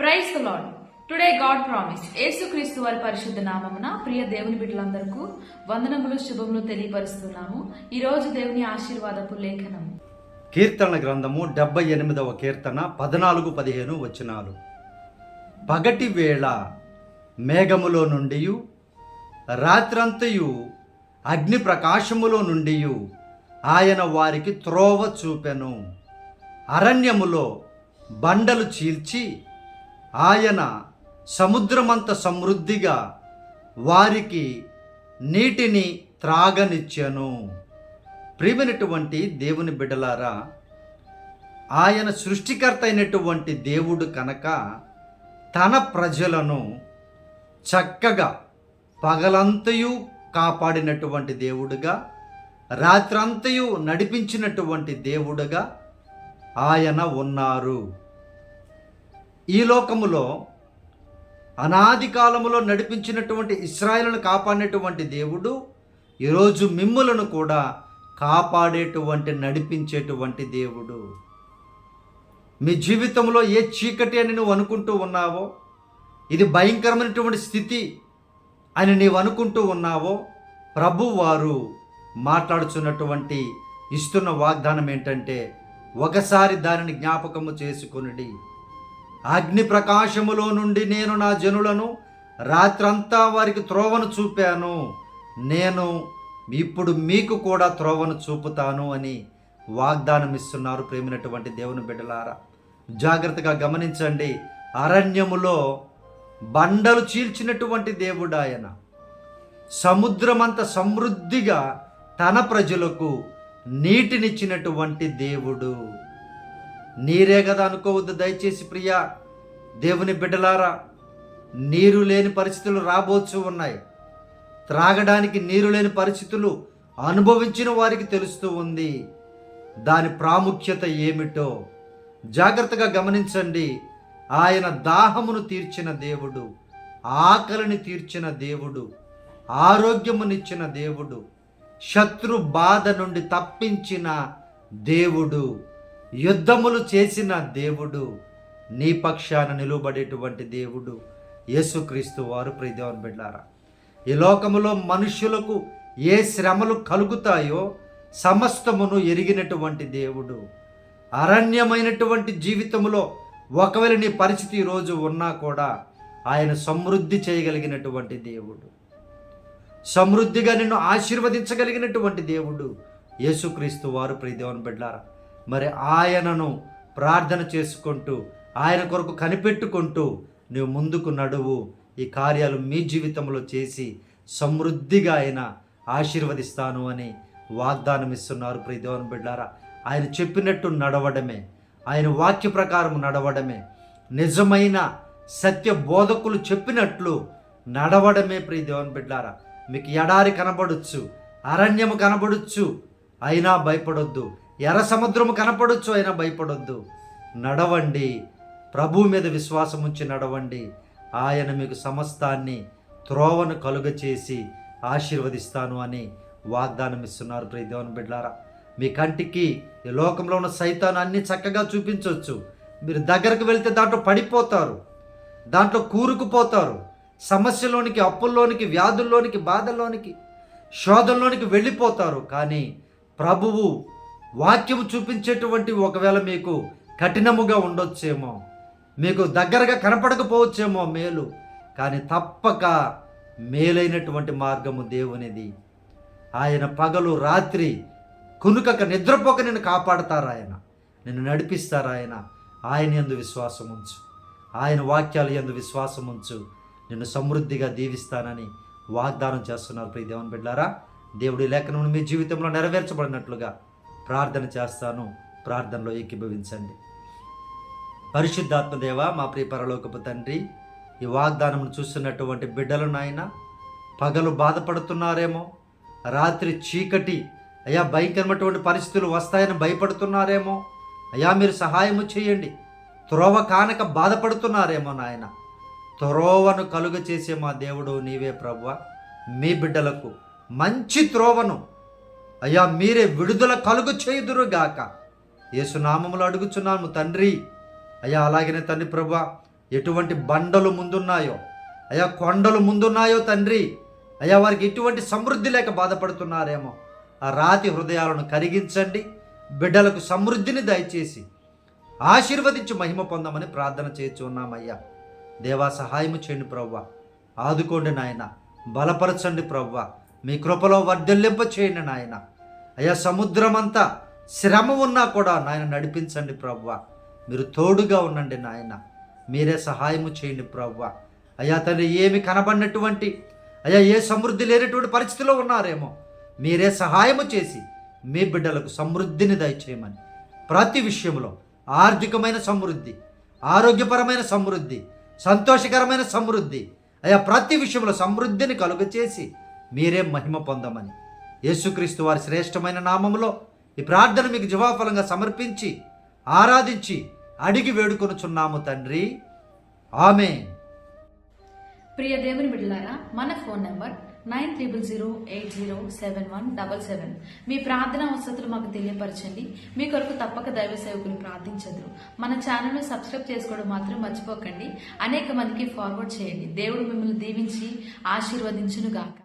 Praise Lord today God promise. యేసుక్రీస్తు వారి పరిశుద్ధ నామమున ప్రియ దేవుని బిడ్డలందరకు వందనములు శుభములు తెలియపరుస్తున్నాము. ఈ రోజు దేవుని ఆశీర్వాదపు లేఖనము. కీర్తన గ్రంథము డెబ్బై ఎనిమిదవ కీర్తన పద్నాలుగు పదిహేను వచనాలు. పగటి వేళ మేఘములో నుండి రాత్రంతయు అగ్ని ప్రకాశములో నుండి ఆయన వారికి త్రోవ చూపెను. అరణ్యములో బండలు చీల్చి ఆయన సముద్రమంత సమృద్ధిగా వారికి నీటిని త్రాగనిచ్చెను. ప్రియమైనటువంటి దేవుని బిడ్డలారా ఆయన సృష్టికర్త అయినటువంటి దేవుడు కనుక తన ప్రజలను చక్కగా పగలంతయు కాపాడినటువంటి దేవుడుగా రాత్రంతయు నడిపించినటువంటి దేవుడుగా ఆయన ఉన్నారు. ఈ లోకములో అనాది కాలములో నడిపించినటువంటి ఇస్రాయలను కాపాడినటువంటి దేవుడు ఈరోజు మిమ్ములను కూడా కాపాడేటువంటి నడిపించేటువంటి దేవుడు. మీ జీవితంలో ఏ చీకటి అని నువ్వు అనుకుంటూ ఉన్నావో ఇది భయంకరమైనటువంటి స్థితి అని నీవు అనుకుంటూ ఉన్నావో ప్రభు వారు మాట్లాడుచున్నటువంటి ఇస్తున్న వాగ్దానం ఏంటంటే ఒకసారి దానిని జ్ఞాపకము చేసుకొనుడి. అగ్ని ప్రకాశములో నుండి నేను నా జనులను రాత్రంతా వారికి త్రోవను చూపాను. నేను ఇప్పుడు మీకు కూడా త్రోవను చూపుతాను అని వాగ్దానం ఇస్తున్నారు ప్రేమినటువంటి దేవుని బిడ్డలారా. జాగ్రత్తగా గమనించండి. అరణ్యములో బండలు చీల్చినటువంటి దేవుడు ఆయన. సముద్రమంత సమృద్ధిగా తన ప్రజలకు నీటినిచ్చినటువంటి దేవుడు. నీరే కదా అనుకోవద్దు దయచేసి ప్రియా. దేవుని బిడ్డలారా నీరు లేని పరిస్థితులు రాబోచు ఉన్నాయి. త్రాగడానికి నీరు లేని పరిస్థితులు అనుభవించిన వారికి తెలుస్తూ ఉంది. దాని ప్రాముఖ్యత ఏమిటో జాగ్రత్తగా గమనించండి. ఆయన దాహమును తీర్చిన దేవుడు ఆకలిని తీర్చిన దేవుడు ఆరోగ్యమునిచ్చిన దేవుడు శత్రు బాధ నుండి తప్పించిన దేవుడు. యుద్ధములు చేసిన దేవుడు నీ పక్షాన నిలువబడేటువంటి దేవుడు యేసుక్రీస్తు వారు ప్రియదేవన్ బిడ్డారా ఈ లోకములో మనుష్యులకు ఏ శ్రమలు కలుగుతాయో సమస్తమును ఎరిగినటువంటి దేవుడు అరణ్యమైనటువంటి జీవితములో ఒకవేళ నీ పరిస్థితి ఈరోజు ఉన్నా కూడా ఆయన సమృద్ధి చేయగలిగినటువంటి దేవుడు. సమృద్ధిగా నిన్ను ఆశీర్వదించగలిగినటువంటి దేవుడు యేసుక్రీస్తు వారు ప్రియదేవన్ బిడ్డారా మరి ఆయనను ప్రార్థన చేసుకుంటూ ఆయన కొరకు కనిపెట్టుకుంటూ నువ్వు ముందుకు నడువు. ఈ కార్యాలు మీ జీవితంలో చేసి సమృద్ధిగా ఆయన ఆశీర్వదిస్తాను అని వాగ్దానం ఇస్తున్నారు. ప్రియదేవన్ బిడ్డారా ఆయన చెప్పినట్టు నడవడమే ఆయన వాక్య ప్రకారం నడవడమే నిజమైన సత్య బోధకులు చెప్పినట్లు నడవడమే. ప్రియదేవన్ బిడ్డారా మీకు ఎడారి కనబడొచ్చు అరణ్యము కనబడొచ్చు అయినా భయపడొద్దు. ఎర్ర సముద్రము కనపడొచ్చు అయినా భయపడొద్దు. నడవండి. ప్రభు మీద విశ్వాసం ఉంచి నడవండి. ఆయన మీకు సమస్తాన్ని త్రోవను కలుగ చేసి ఆశీర్వదిస్తాను అని వాగ్దానం ఇస్తున్నారు. ప్రియ బిడ్లారా బిడ్డారా మీ కంటికి ఈ లోకంలో ఉన్న సైతాన్ని అన్ని చక్కగా చూపించవచ్చు మీరు దగ్గరకు వెళ్తే దాంట్లో పడిపోతారు. దాంట్లో కూరుకుపోతారు. సమస్యలోనికి అప్పుల్లోనికి వ్యాధుల్లోనికి బాధల్లోనికి శోధంలోనికి వెళ్ళిపోతారు. కానీ ప్రభువు వాక్యము చూపించేటువంటి ఒకవేళ మీకు కఠినముగా ఉండొచ్చేమో మీకు దగ్గరగా కనపడకపోవచ్చేమో మేలు కానీ తప్పక మేలైనటువంటి మార్గము దేవునిది. ఆయన పగలు రాత్రి కునుకక నిద్రపోక నేను కాపాడతారు ఆయన నిన్ను నడిపిస్తారు ఆయన. ఆయన ఎందు విశ్వాసం ఉంచు. ఆయన వాక్యాలు ఎందు విశ్వాసం ఉంచు. నిన్ను సమృద్ధిగా దీవిస్తానని వాగ్దానం చేస్తున్నారు ప్రియ దేవుని బిడ్డారా. దేవుడి లేఖనం మీ జీవితంలో నెరవేర్చబడినట్లుగా ప్రార్థన చేస్తాను. ప్రార్థనలో ఏకీభవించండి. పరిశుద్ధాత్మదేవ మా ప్రియ పరలోకపు తండ్రి ఈ వాగ్దానం చూస్తున్నటువంటి బిడ్డలు నాయన పగలు బాధపడుతున్నారేమో రాత్రి చీకటి అయ్యా భయంకరమైనటువంటి పరిస్థితులు వస్తాయని భయపడుతున్నారేమో అయ్యా మీరు సహాయము చేయండి. త్రోవ కానక బాధపడుతున్నారేమో నాయన త్రోవను కలుగ చేసే మా దేవుడు నీవే ప్రభువ. మీ బిడ్డలకు మంచి త్రోవను అయ్యా మీరే విడుదల కలుగు చేయుదురుగాక యేసునామములు అడుగుచున్నాము తండ్రి. అయ్యా అలాగనే తండ్రి ప్రభా ఎటువంటి బండలు ముందున్నాయో అయ్యా కొండలు ముందున్నాయో తండ్రి. అయ్యా వారికి ఎటువంటి సమృద్ధి లేక బాధపడుతున్నారేమో. ఆ రాతి హృదయాలను కరిగించండి బిడ్డలకు సమృద్ధిని దయచేసి ఆశీర్వదించి మహిమ పొందమని ప్రార్థన చేస్తున్నామయ్యా దేవా సహాయము చేయండి ప్రవ్వ. ఆదుకోండి నాయన బలపరచండి ప్రవ్వ. మీ కృపలో వర్ధల్లింప చేయండి నాయన. అయ్యా సముద్రమంతా శ్రమ ఉన్నా కూడా నాయన నడిపించండి ప్రవ్వ. మీరు తోడుగా ఉండండి నాయన. మీరే సహాయము చేయండి ప్రవ్వ. అయ్యా తండ్రి ఏమి కనబడినటువంటి అయ్యా ఏ సమృద్ధి లేనటువంటి పరిస్థితిలో ఉన్నారేమో మీరే సహాయము చేసి మీ బిడ్డలకు సమృద్ధిని దయచేయమని. ప్రతి విషయంలో ఆర్థికమైన సమృద్ధి ఆరోగ్యపరమైన సమృద్ధి సంతోషకరమైన సమృద్ధి అయా ప్రతి విషయంలో సమృద్ధిని కలుగచేసి మీరే మహిమ పొందమని. యేసుక్రీస్తు వారి శ్రేష్టమైన నామములో ఈ ప్రార్థన మీకు జవాఫలంగా సమర్పించి ఆరాధించి అడిగి వేడుకొనుచున్నాము తండ్రి. ఆమె ప్రియ దేవుని బిడ్డలారా మన phone number nine triple zero eight zero seven one double seven. మీ ప్రార్థన అవసరతలు మాకు తెలియపరచండి. మీ కొరకు తప్పక దైవ సేవకులు ప్రార్థించదురు. మన ఛానల్ను సబ్స్క్రైబ్ చేసుకోవడం మాత్రం మర్చిపోకండి. అనేక మందికి ఫార్వర్డ్ చేయండి. దేవుడు మిమ్మల్ని దీవించి ఆశీర్వదించునుగాక.